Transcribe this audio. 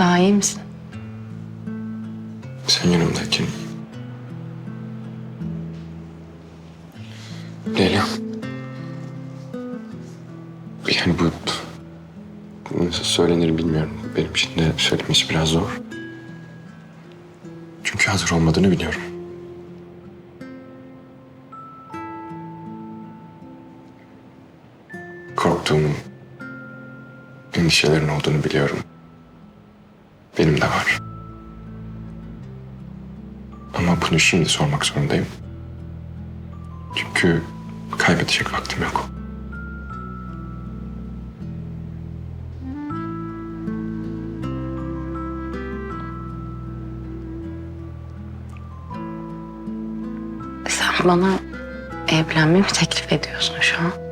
Daha iyi misin? Sen yanımdayken iyiyim. Leyla. Yani bu... Nasıl söylenir bilmiyorum. Benim için de söylemesi biraz zor. Çünkü hazır olmadığını biliyorum. Korktuğumu, endişelerin olduğunu biliyorum. Benim de var. Ama bunu şimdi sormak zorundayım. Çünkü kaybedecek vaktim yok. Sen bana evlenme mi teklif ediyorsun şu an?